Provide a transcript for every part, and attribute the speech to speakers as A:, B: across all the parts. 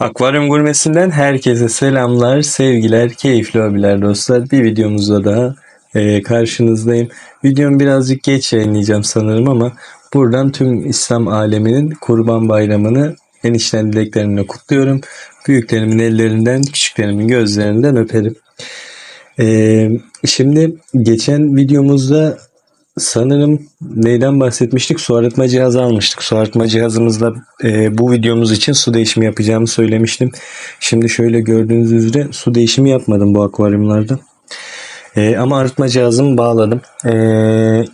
A: Akvaryum Gurmesi'nden herkese selamlar, sevgiler, keyifli hobiler dostlar. Bir videomuzda daha e, karşınızdayım. Videomu birazcık geç yayınlayacağım sanırım ama buradan tüm İslam aleminin Kurban Bayramı'nı enişten dileklerimle kutluyorum. Büyüklerimin ellerinden, küçüklerimin gözlerinden öperim. E, şimdi geçen videomuzda Sanırım neyden bahsetmiştik? Su arıtma cihazı almıştık. Su arıtma cihazımızla e, bu videomuz için su değişimi yapacağımı söylemiştim. Şimdi şöyle gördüğünüz üzere su değişimi yapmadım bu akvaryumlarda. E, ama arıtma cihazımı bağladım. E,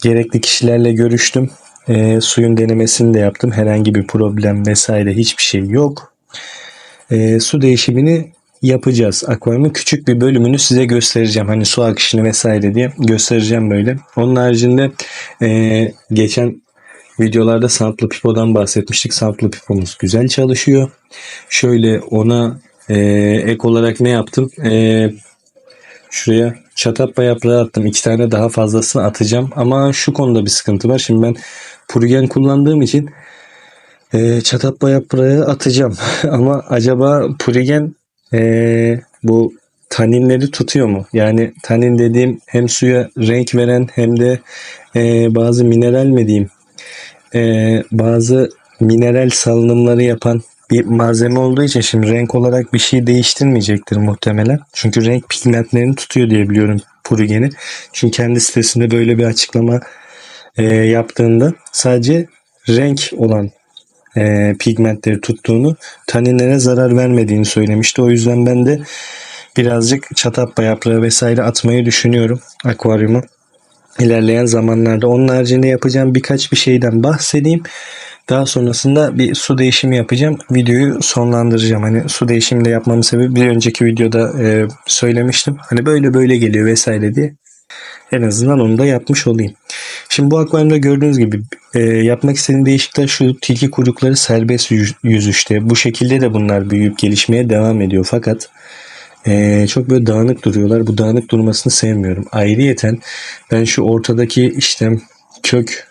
A: gerekli kişilerle görüştüm. E, suyun denemesini de yaptım. Herhangi bir problem vesaire hiçbir şey yok. E, su değişimini yapacağız. Akvaryumun küçük bir bölümünü size göstereceğim. Hani su akışını vesaire diye göstereceğim böyle. Onun haricinde e, geçen videolarda Samplı Pipo'dan bahsetmiştik. Samplı Pipo'muz güzel çalışıyor. Şöyle ona e, ek olarak ne yaptım? E, şuraya çatappa yaprağı attım. İki tane daha fazlasını atacağım. Ama şu konuda bir sıkıntı var. Şimdi ben purgen kullandığım için e, çatappa yaprağı atacağım. Ama acaba purigen ee, bu taninleri tutuyor mu? Yani tanin dediğim hem suya renk veren hem de e, bazı mineral mi diyeyim e, bazı mineral salınımları yapan bir malzeme olduğu için şimdi renk olarak bir şey değiştirmeyecektir muhtemelen. Çünkü renk pigmentlerini tutuyor diye biliyorum Purigen'i. Çünkü kendi sitesinde böyle bir açıklama e, yaptığında sadece renk olan e, pigmentleri tuttuğunu, taninlere zarar vermediğini söylemişti. O yüzden ben de birazcık çatappa yaprağı vesaire atmayı düşünüyorum akvaryuma. İlerleyen zamanlarda onun haricinde yapacağım birkaç bir şeyden bahsedeyim. Daha sonrasında bir su değişimi yapacağım. Videoyu sonlandıracağım. Hani su değişimi de yapmamın sebebi bir önceki videoda e, söylemiştim. Hani böyle böyle geliyor vesaire diye. En azından onu da yapmış olayım. Şimdi bu akvaryumda gördüğünüz gibi e, yapmak istediğim değişiklikler şu tilki kuyrukları serbest yüz- yüzüşte. Bu şekilde de bunlar büyüyüp gelişmeye devam ediyor. Fakat e, çok böyle dağınık duruyorlar. Bu dağınık durmasını sevmiyorum. Ayrıyeten ben şu ortadaki işte kök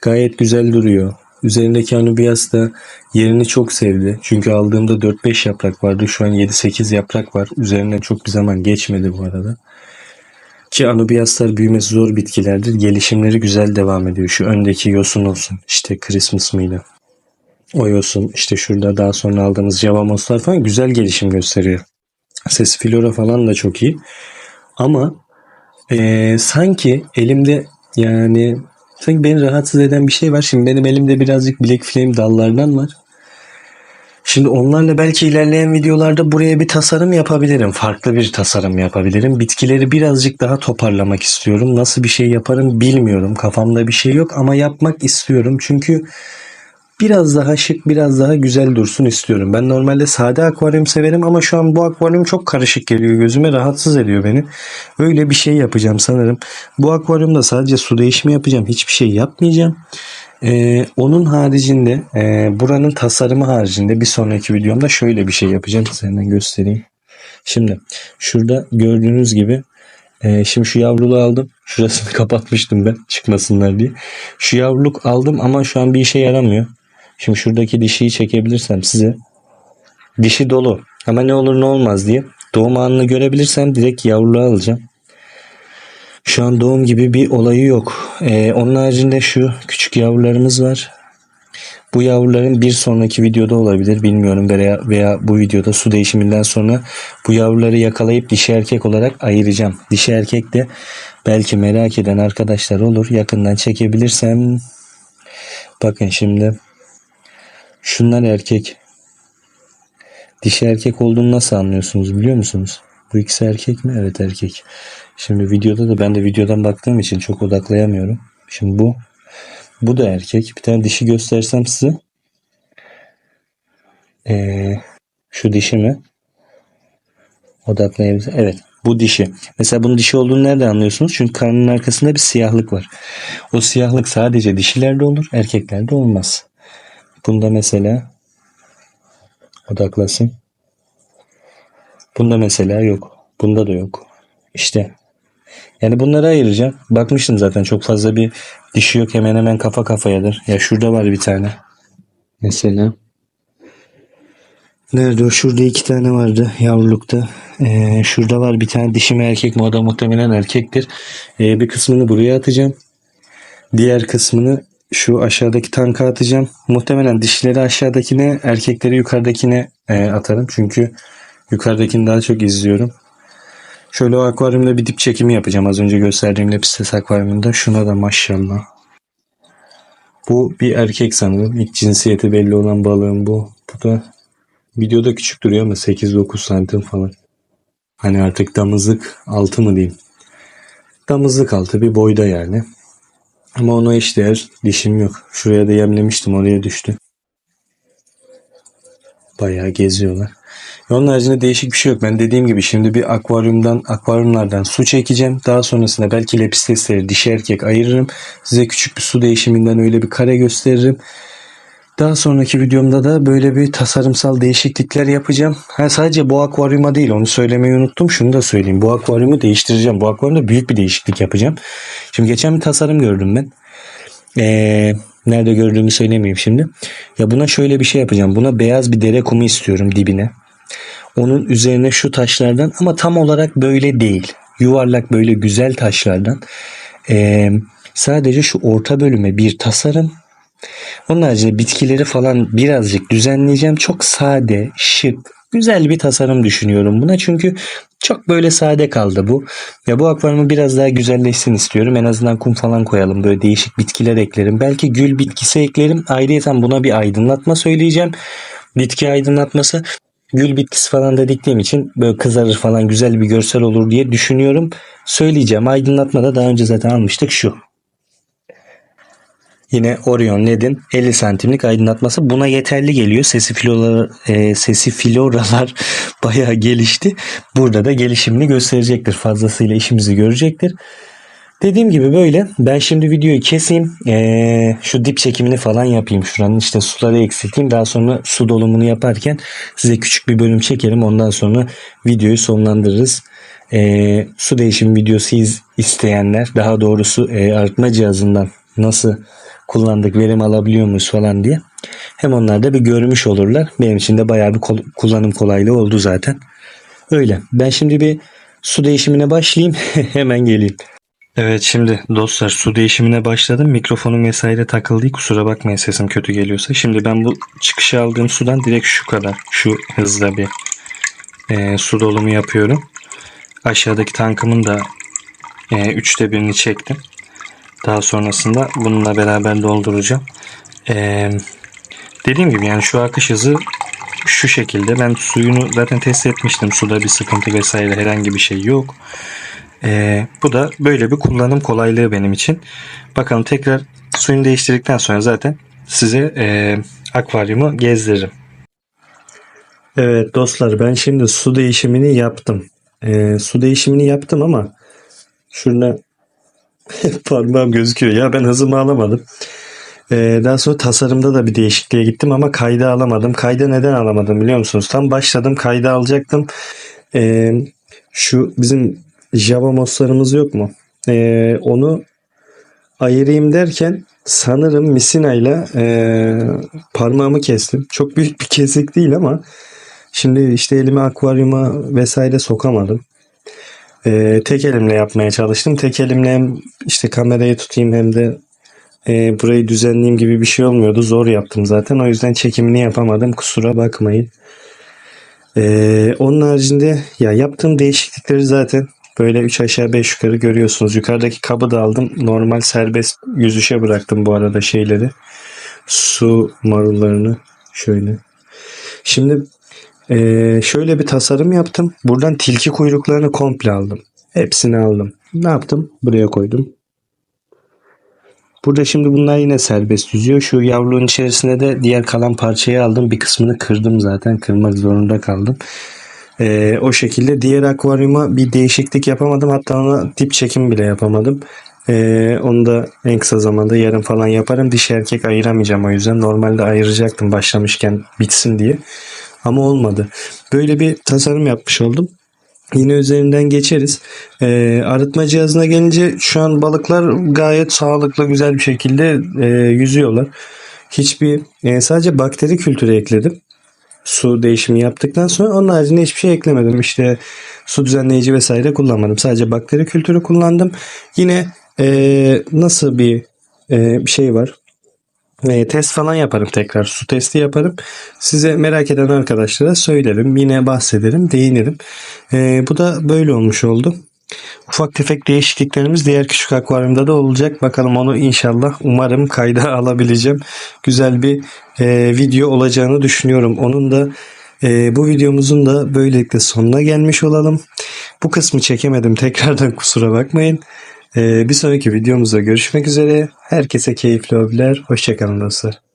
A: gayet güzel duruyor. Üzerindeki anubias da yerini çok sevdi. Çünkü aldığımda 4-5 yaprak vardı. Şu an 7-8 yaprak var. Üzerinden çok bir zaman geçmedi bu arada. Ki anubiaslar büyümesi zor bitkilerdir. Gelişimleri güzel devam ediyor. Şu öndeki yosun olsun. İşte Christmas mıydı? O yosun. işte şurada daha sonra aldığımız javamoslar falan güzel gelişim gösteriyor. Ses flora falan da çok iyi. Ama eee, sanki elimde yani sanki beni rahatsız eden bir şey var. Şimdi benim elimde birazcık Black Flame dallardan var. Şimdi onlarla belki ilerleyen videolarda buraya bir tasarım yapabilirim. Farklı bir tasarım yapabilirim. Bitkileri birazcık daha toparlamak istiyorum. Nasıl bir şey yaparım bilmiyorum. Kafamda bir şey yok ama yapmak istiyorum. Çünkü biraz daha şık, biraz daha güzel dursun istiyorum. Ben normalde sade akvaryum severim ama şu an bu akvaryum çok karışık geliyor gözüme. Rahatsız ediyor beni. Öyle bir şey yapacağım sanırım. Bu akvaryumda sadece su değişimi yapacağım. Hiçbir şey yapmayacağım. Ee, onun haricinde e, buranın tasarımı haricinde bir sonraki videomda şöyle bir şey yapacağım. Hemen göstereyim. Şimdi şurada gördüğünüz gibi e, şimdi şu yavruluğu aldım. Şurasını kapatmıştım ben çıkmasınlar diye. Şu yavruluk aldım ama şu an bir işe yaramıyor. Şimdi şuradaki dişiyi çekebilirsem size. Dişi dolu ama ne olur ne olmaz diye. Doğum anını görebilirsem direkt yavruluğu alacağım. Şu an doğum gibi bir olayı yok. Ee, onun haricinde şu küçük yavrularımız var. Bu yavruların bir sonraki videoda olabilir bilmiyorum veya, veya bu videoda su değişiminden sonra bu yavruları yakalayıp dişi erkek olarak ayıracağım. Dişi erkek de belki merak eden arkadaşlar olur. Yakından çekebilirsem bakın şimdi şunlar erkek. Dişi erkek olduğunu nasıl anlıyorsunuz biliyor musunuz? Bu ikisi erkek mi? Evet erkek. Şimdi videoda da ben de videodan baktığım için çok odaklayamıyorum. Şimdi bu bu da erkek. Bir tane dişi göstersem size. Ee, şu dişi mi? Odaklayabilir. Evet. Bu dişi. Mesela bunun dişi olduğunu nereden anlıyorsunuz? Çünkü karnının arkasında bir siyahlık var. O siyahlık sadece dişilerde olur. Erkeklerde olmaz. Bunda mesela odaklasın. Bunda mesela yok. Bunda da yok. İşte yani bunları ayıracağım. Bakmıştım zaten çok fazla bir dişi yok. Hemen hemen kafa kafayadır. Ya şurada var bir tane. Mesela. Nerede o? Şurada iki tane vardı yavrulukta. Ee, şurada var bir tane dişi mi erkek mi? O da muhtemelen erkektir. Ee, bir kısmını buraya atacağım. Diğer kısmını şu aşağıdaki tanka atacağım. Muhtemelen dişleri aşağıdakine, erkekleri yukarıdakine e, atarım. Çünkü yukarıdakini daha çok izliyorum. Şöyle o akvaryumda bir dip çekimi yapacağım. Az önce gösterdiğim Lepistes akvaryumunda. Şuna da maşallah. Bu bir erkek sanırım. İlk cinsiyeti belli olan balığım bu. Bu da videoda küçük duruyor ama 8-9 santim falan. Hani artık damızlık altı mı diyeyim. Damızlık altı bir boyda yani. Ama ona eşdeğer dişim yok. Şuraya da yemlemiştim oraya düştü. Bayağı geziyorlar. Onun haricinde değişik bir şey yok. Ben dediğim gibi şimdi bir akvaryumdan, akvaryumlardan su çekeceğim. Daha sonrasında belki lepistesleri dişi erkek ayırırım. Size küçük bir su değişiminden öyle bir kare gösteririm. Daha sonraki videomda da böyle bir tasarımsal değişiklikler yapacağım. Ha, sadece bu akvaryuma değil onu söylemeyi unuttum. Şunu da söyleyeyim. Bu akvaryumu değiştireceğim. Bu akvaryumda büyük bir değişiklik yapacağım. Şimdi geçen bir tasarım gördüm ben. Ee, nerede gördüğümü söylemeyeyim şimdi. Ya buna şöyle bir şey yapacağım. Buna beyaz bir dere kumu istiyorum dibine. Onun üzerine şu taşlardan ama tam olarak böyle değil. Yuvarlak böyle güzel taşlardan. Ee, sadece şu orta bölüme bir tasarım. Onun haricinde bitkileri falan birazcık düzenleyeceğim. Çok sade, şık, güzel bir tasarım düşünüyorum buna. Çünkü çok böyle sade kaldı bu. Ya bu akvaryumu biraz daha güzelleşsin istiyorum. En azından kum falan koyalım. Böyle değişik bitkiler eklerim. Belki gül bitkisi eklerim. Ayrıca buna bir aydınlatma söyleyeceğim. Bitki aydınlatması. Gül bitkisi falan da diktiğim için böyle kızarır falan güzel bir görsel olur diye düşünüyorum. Söyleyeceğim. Aydınlatma da daha önce zaten almıştık şu. Yine Orion LED'in 50 santimlik aydınlatması buna yeterli geliyor. Sesi filoralar, e, sesi filoralar bayağı gelişti. Burada da gelişimini gösterecektir. Fazlasıyla işimizi görecektir. Dediğim gibi böyle. Ben şimdi videoyu keseyim. Ee, şu dip çekimini falan yapayım. Şuranın işte suları eksilteyim. Daha sonra su dolumunu yaparken size küçük bir bölüm çekerim. Ondan sonra videoyu sonlandırırız. Ee, su değişim videosu iz- isteyenler daha doğrusu e, arıtma cihazından nasıl kullandık verim alabiliyor muyuz falan diye. Hem onlar da bir görmüş olurlar. Benim için de bayağı bir kol- kullanım kolaylığı oldu zaten. Öyle. Ben şimdi bir su değişimine başlayayım. Hemen geleyim. Evet şimdi dostlar su değişimine başladım. Mikrofonum vesaire takıldı. Kusura bakmayın sesim kötü geliyorsa. Şimdi ben bu çıkışa aldığım sudan direkt şu kadar. Şu hızla bir e, su dolumu yapıyorum. Aşağıdaki tankımın da e, üçte birini çektim. Daha sonrasında bununla beraber dolduracağım. E, dediğim gibi yani şu akış hızı şu şekilde. Ben suyunu zaten test etmiştim. Suda bir sıkıntı vesaire herhangi bir şey yok. Ee, bu da böyle bir kullanım kolaylığı benim için. Bakalım tekrar suyunu değiştirdikten sonra zaten size e, akvaryumu gezdiririm. Evet dostlar ben şimdi su değişimini yaptım. Ee, su değişimini yaptım ama şurada parmağım gözüküyor. Ya ben hızımı alamadım. Ee, daha sonra tasarımda da bir değişikliğe gittim ama kayda alamadım. Kayda neden alamadım biliyor musunuz? Tam başladım kayda alacaktım. Ee, şu bizim Java moslarımız yok mu? Ee, onu ayırayım derken sanırım misinayla e, parmağımı kestim. Çok büyük bir kesik değil ama şimdi işte elimi akvaryuma vesaire sokamadım. Ee, tek elimle yapmaya çalıştım. Tek elimle hem işte kamerayı tutayım hem de e, burayı düzenleyeyim gibi bir şey olmuyordu. Zor yaptım zaten. O yüzden çekimini yapamadım. Kusura bakmayın. Ee, onun haricinde ya yaptığım değişiklikleri zaten böyle 3 aşağı 5 yukarı görüyorsunuz. Yukarıdaki kabı da aldım. Normal serbest yüzüşe bıraktım bu arada şeyleri. Su marullarını şöyle. Şimdi ee, şöyle bir tasarım yaptım. Buradan tilki kuyruklarını komple aldım. Hepsini aldım. Ne yaptım? Buraya koydum. Burada şimdi bunlar yine serbest yüzüyor. Şu yavruğun içerisine de diğer kalan parçayı aldım. Bir kısmını kırdım zaten. Kırmak zorunda kaldım. Ee, o şekilde diğer akvaryuma bir değişiklik yapamadım. Hatta ona dip çekim bile yapamadım. Ee, onu da en kısa zamanda yarın falan yaparım. Dişi erkek ayıramayacağım o yüzden. Normalde ayıracaktım başlamışken bitsin diye. Ama olmadı. Böyle bir tasarım yapmış oldum. Yine üzerinden geçeriz. Ee, arıtma cihazına gelince şu an balıklar gayet sağlıklı güzel bir şekilde e, yüzüyorlar. Hiçbir e, sadece bakteri kültürü ekledim. Su değişimi yaptıktan sonra onun haricinde hiçbir şey eklemedim. İşte su düzenleyici vesaire kullanmadım. Sadece bakteri kültürü kullandım. Yine eee, nasıl bir eee, bir şey var. E, test falan yaparım tekrar. Su testi yaparım. Size merak eden arkadaşlara söylerim. Yine bahsederim, değinirim. E, bu da böyle olmuş oldu. Ufak tefek değişikliklerimiz diğer küçük akvaryumda da olacak. Bakalım onu inşallah umarım kayda alabileceğim. Güzel bir e, video olacağını düşünüyorum. Onun da e, bu videomuzun da böylelikle sonuna gelmiş olalım. Bu kısmı çekemedim. Tekrardan kusura bakmayın. E, bir sonraki videomuzda görüşmek üzere. Herkese keyifli hobiler. Hoşçakalın dostlar.